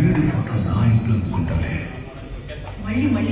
ஈடுபட்ட நான் கொண்டது மல்லி மல்லி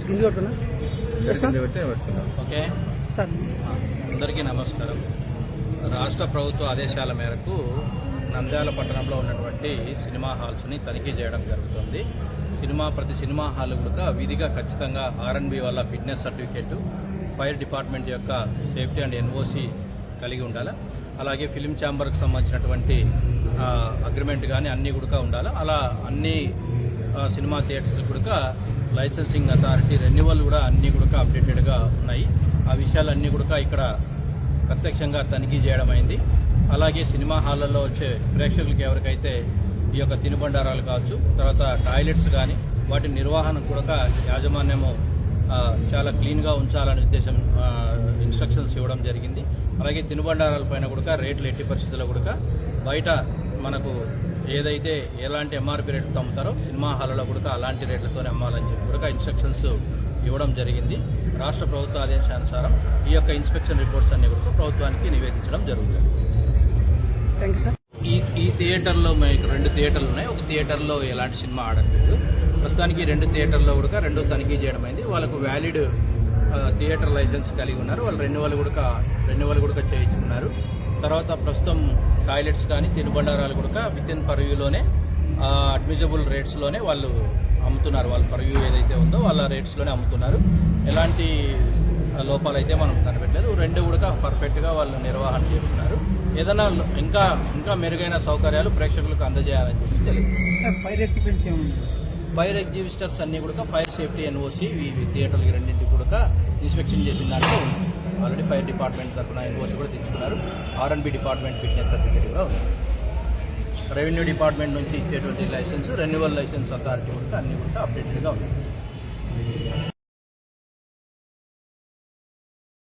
గింజ కొట్టుకున్నా సార్ పెడితే పెట్టుకుందాం ఓకే సార్. అందరికీ నమస్కారం. రాష్ట్ర ప్రభుత్వ ఆదేశాల మేరకు నంద్యాల పట్టణంలో ఉన్నటువంటి సినిమా హాల్స్ని తనిఖీ చేయడం జరుగుతుంది. సినిమా ప్రతి సినిమా హాల్ కూడా విధిగా ఖచ్చితంగా ఆర్ఎన్బి వల్ల ఫిట్నెస్ సర్టిఫికేట్ ఫైర్ డిపార్ట్మెంట్ యొక్క సేఫ్టీ అండ్ ఎన్ఓసి కలిగి ఉండాలి? అలాగే ఫిలిం ఛాంబర్కి సంబంధించినటువంటి అగ్రిమెంట్ కానీ అన్నీ కూడా ఉండాలి? అలా అన్ని సినిమా థియేటర్స్ కూడా లైసెన్సింగ్ అథారిటీ రెన్యువల్ కూడా అన్నీ కూడా అప్డేటెడ్గా ఉన్నాయి. ఆ విషయాలన్నీ కూడా ఇక్కడ ప్రత్యక్షంగా తనిఖీ చేయడం అయింది. అలాగే సినిమా హాళ్ళలో వచ్చే ప్రేక్షకులకి ఎవరికైతే ఈ యొక్క తినుబండారాలు కావచ్చు తర్వాత టాయిలెట్స్ కానీ వాటి నిర్వహణ కూడా యాజమాన్యము చాలా క్లీన్గా ఉంచాలనే ఉద్దేశం ఇన్స్ట్రక్షన్స్ ఇవ్వడం జరిగింది. అలాగే తినుబండారాల పైన కూడా రేట్లు ఎట్టి పరిస్థితుల్లో కూడా బయట మనకు ఏదైతే ఎలాంటి ఎంఆర్పి రేట్లతో అమ్ముతారో సినిమా హాల్లో కూడా అలాంటి రేట్లతోనే అమ్మాలని చెప్పి కూడా ఇన్స్ట్రక్షన్స్ ఇవ్వడం జరిగింది. రాష్ట్ర ప్రభుత్వ ఆదేశానుసారం ఈ యొక్క ఇన్స్పెక్షన్ రిపోర్ట్స్ అన్ని కూడా ప్రభుత్వానికి నివేదించడం జరుగుతుంది. ఈ ఈ థియేటర్లో మీకు రెండు థియేటర్లు ఉన్నాయి. ఒక థియేటర్లో ఎలాంటి సినిమా ఆడట్లేదు. ప్రస్తుతానికి రెండు థియేటర్లో కూడా రెండు తనిఖీ చేయడం అయింది వాళ్ళకు వ్యాలిడ్ థియేటర్ లైసెన్స్ కలిగి ఉన్నారు. వాళ్ళు రెన్యువల్ కూడా రెన్యువల్ కూడా చేయించుకున్నారు. తర్వాత ప్రస్తుతం టాయిలెట్స్ కానీ తినుబండారాలు కూడా విత్ ఇన్ పర్వ్యూలోనే అడ్మిజబుల్ రేట్స్లోనే వాళ్ళు అమ్ముతున్నారు. వాళ్ళ పర్వ్యూ ఏదైతే ఉందో వాళ్ళ రేట్స్లోనే అమ్ముతున్నారు. ఎలాంటి ఆ, లోపాలైతే మనం కనిపెట్టలేదు. రెండు కూడా పర్ఫెక్ట్గా వాళ్ళు నిర్వహణ చేస్తున్నారు. ఏదైనా ఇంకా ఇంకా మెరుగైన సౌకర్యాలు ప్రేక్షకులకు అందజేయాలని చెప్పి తెలియదు. ఫైర్ ఎగ్జిబిస్టర్స్ అన్ని కూడా ఫైర్ సేఫ్టీ ఎన్ఓసి ఈ థియేటర్లకి రెండింటి కూడా ఇన్స్పెక్షన్ చేసిన దాంట్లో ఉంది ఆల్రెడీ ఫైర్ డిపార్ట్మెంట్ తరఫున ఎన్ఓసి కూడా తెచ్చుకున్నారు. ఆర్ఎన్బి డిపార్ట్మెంట్ ఫిట్నెస్ సర్టిఫికేట్ కూడా ఉంది. రెవెన్యూ డిపార్ట్మెంట్ నుంచి ఇచ్చేటువంటి లైసెన్స్ రెన్యువల్ లైసెన్స్ అథారిటీ కూడా అన్ని కూడా అప్డేటెడ్గా ఉన్నాయి